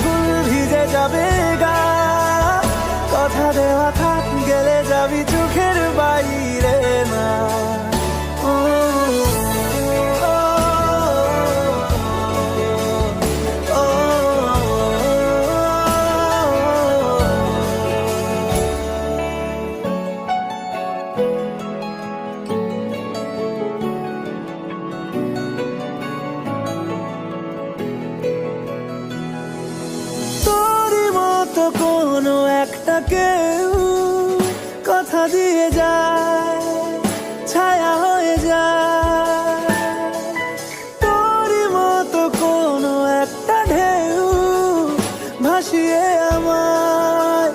ফুল ভিজে যাবে গা। কথা তো কোনো একটা কেউ কথা দিয়ে যায়, ছায়া হয়ে যায়। তোর মতো কোনো একটা ঢেউ ভাসিয়ে